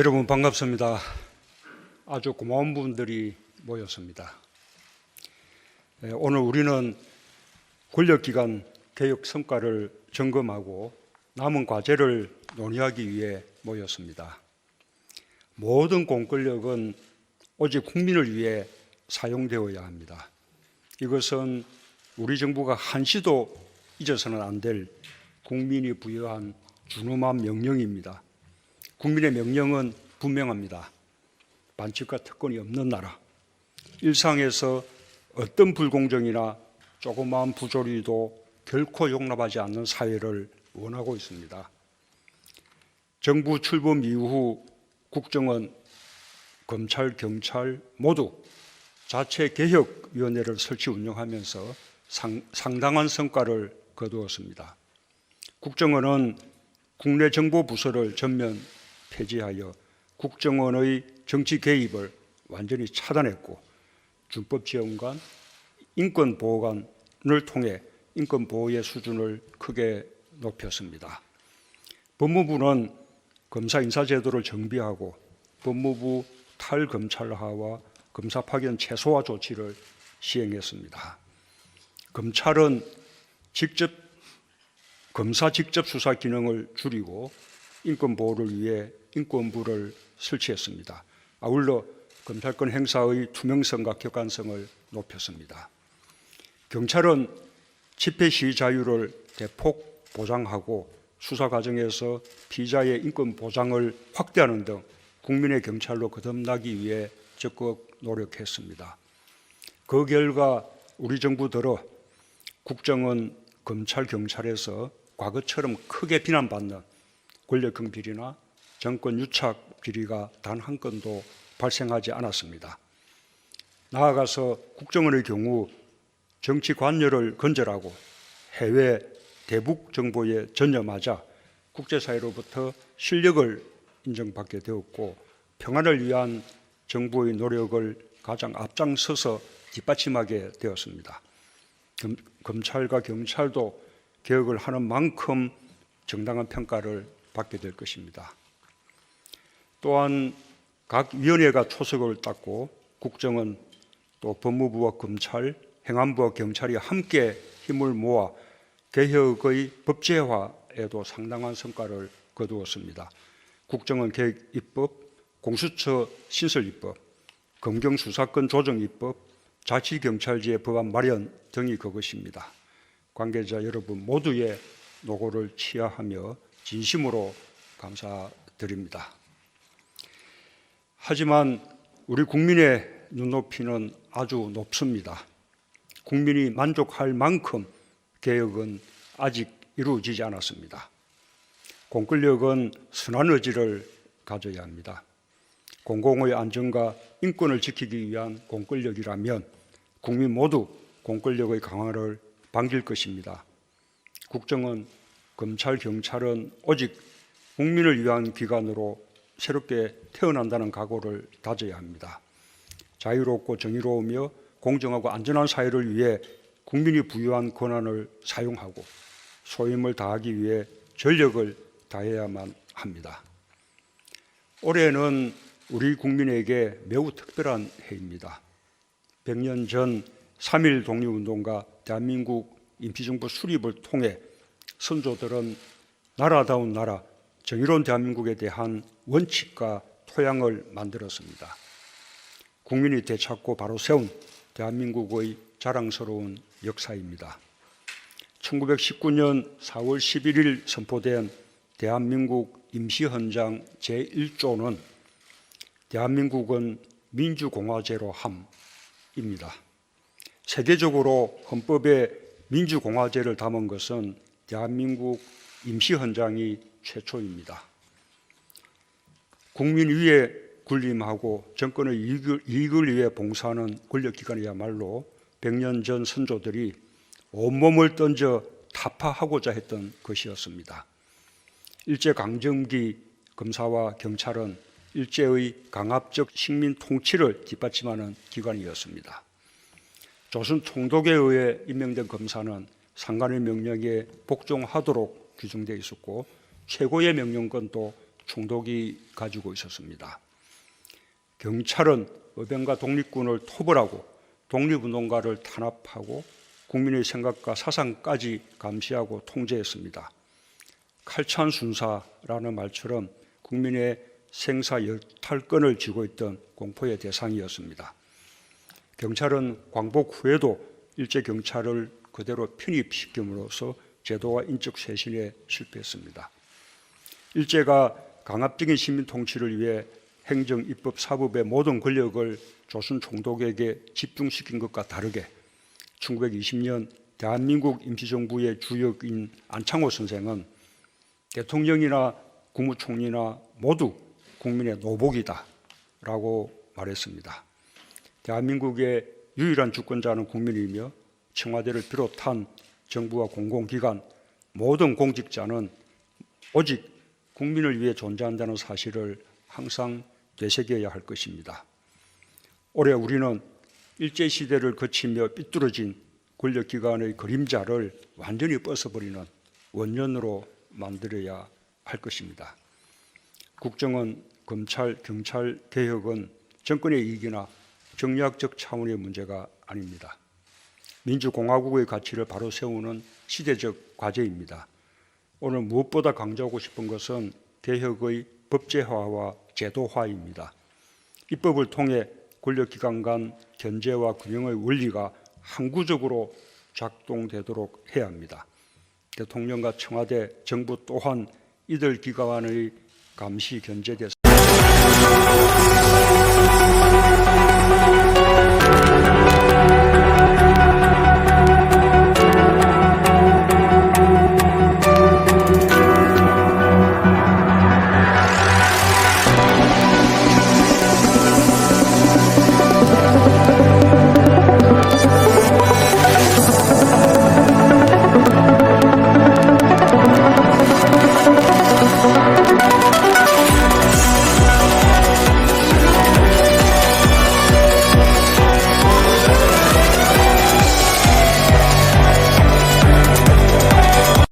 여러분 반갑습니다. 아주 고마운 분들이 모였습니다. 예, 오늘 우리는 권력기관 개혁 성과를 점검하고 남은 과제를 논의하기 위해 모였습니다. 모든 공권력은 오직 국민을 위해 사용되어야 합니다. 이것은 우리 정부가 한시도 잊어서는 안 될 국민이 부여한 준엄한 명령입니다. 국민의 명령은 분명합니다. 반칙과 특권이 없는 나라. 일상에서 어떤 불공정이나 조그마한 부조리도 결코 용납하지 않는 사회를 원하고 있습니다. 정부 출범 이후 국정원, 검찰, 경찰 모두 자체 개혁위원회를 설치 운영하면서 상, 상당한 성과를 거두었습니다. 국정원은 국내 정보 부서를 전면 폐지하여 국정원의 정치 개입을 완전히 차단했고 준법지원관, 인권보호관을 통해 인권보호의 수준을 크게 높였습니다. 법무부는 검사 인사제도를 정비하고 법무부 탈검찰화와 검사 파견 최소화 조치를 시행했습니다. 검찰은 직접 검사 직접 수사 기능을 줄이고 인권 보호를 위해 인권부를 설치했습니다. 아울러 검찰권 행사의 투명성과 객관성을 높였습니다. 경찰은 집회 시위 자유를 대폭 보장하고 수사 과정에서 피자의 인권 보장을 확대하는 등 국민의 경찰로 거듭나기 위해 적극 노력했습니다. 그 결과 우리 정부 들어 국정원, 검찰, 경찰에서 과거처럼 크게 비난받는 권력형 비리나 정권 유착 비리가 단 한 건도 발생하지 않았습니다. 나아가서 국정원의 경우 정치 관여를 건절하고 해외 대북 정보에 전념하자 국제사회로부터 실력을 인정받게 되었고 평화를 위한 정부의 노력을 가장 앞장서서 뒷받침하게 되었습니다. 검, 검찰과 경찰도 개혁을 하는 만큼 정당한 평가를 받게 될 것입니다. 또한 각 위원회가 초석을 닦고 국정원 또 법무부와 검찰, 행안부와 경찰이 함께 힘을 모아 개혁의 법제화에도 상당한 성과를 거두었습니다. 국정원 개혁 입법, 공수처 신설 입법, 검경 수사권 조정 입법, 자치경찰제 법안 마련 등이 그것입니다. 관계자 여러분 모두의 노고를 치하하며 진심으로 감사드립니다. 하지만 우리 국민의 눈높이는 아주 높습니다. 국민이 만족할 만큼 개혁은 아직 이루어지지 않았습니다. 공권력은 선한 의지를 가져야 합니다. 공공의 안전과 인권을 지키기 위한 공권력이라면 국민 모두 공권력의 강화를 반길 것입니다. 국정원, 검찰, 경찰은 오직 국민을 위한 기관으로 새롭게 태어난다는 각오를 다져야 합니다. 자유롭고 정의로우며 공정하고 안전한 사회를 위해 국민이 부여한 권한을 사용하고 소임을 다하기 위해 전력을 다해야만 합니다. 올해는 우리 국민에게 매우 특별한 해입니다. 100년 전 3.1 독립운동과 대한민국 임시정부 수립을 통해 선조들은 나라다운 나라, 정의로운 대한민국에 대한 원칙과 토양을 만들었습니다. 국민이 되찾고 바로 세운 대한민국의 자랑스러운 역사입니다. 1919년 4월 11일 선포된 대한민국 임시헌장 제1조는 대한민국은 민주공화제로 함입니다. 세계적으로 헌법에 민주공화제를 담은 것은 대한민국 임시헌장이 최초입니다. 국민 위에 군림하고 정권의 이익을, 이익을 위해 봉사하는 권력기관이야말로 100년 전 선조들이 온몸을 던져 타파하고자 했던 것이었습니다. 일제강점기 검사와 경찰은 일제의 강압적 식민 통치를 뒷받침하는 기관이었습니다. 조선 총독에 의해 임명된 검사는 상관의 명령에 복종하도록 규정되어 있었고 최고의 명령권도 총독이 가지고 있었습니다. 경찰은 의병과 독립군을 토벌하고 독립운동가를 탄압하고 국민의 생각과 사상까지 감시하고 통제했습니다. 칼찬 순사라는 말처럼 국민의 생사 여탈권을 쥐고 있던 공포의 대상이었습니다. 경찰은 광복 후에도 일제 경찰을 그대로 편입시킴으로써 제도와 인적 쇄신에 실패했습니다. 일제가 강압적인 시민 통치를 위해 행정, 입법, 사법의 모든 권력을 조선 총독에게 집중시킨 것과 다르게 1920년 대한민국 임시정부의 주역인 안창호 선생은 대통령이나 국무총리나 모두 국민의 노복이다라고 말했습니다. 대한민국의 유일한 주권자는 국민이며 청와대를 비롯한 정부와 공공기관 모든 공직자는 오직 국민을 위해 존재한다는 사실을 항상 되새겨야 할 것입니다. 올해 우리는 일제 시대를 거치며 삐뚤어진 권력 기관의 그림자를 완전히 벗어버리는 원년으로 만들어야 할 것입니다. 국정원, 검찰, 경찰 개혁은 정권의 이익이나 정략적 차원의 문제가 아닙니다. 민주공화국의 가치를 바로 세우는 시대적 과제입니다. 오늘 무엇보다 강조하고 싶은 것은 개혁의 법제화와 제도화입니다. 입법을 통해 권력기관 간 견제와 균형의 원리가 항구적으로 작동되도록 해야 합니다. 대통령과 청와대, 정부 또한 이들 기관의 감시 견제 대상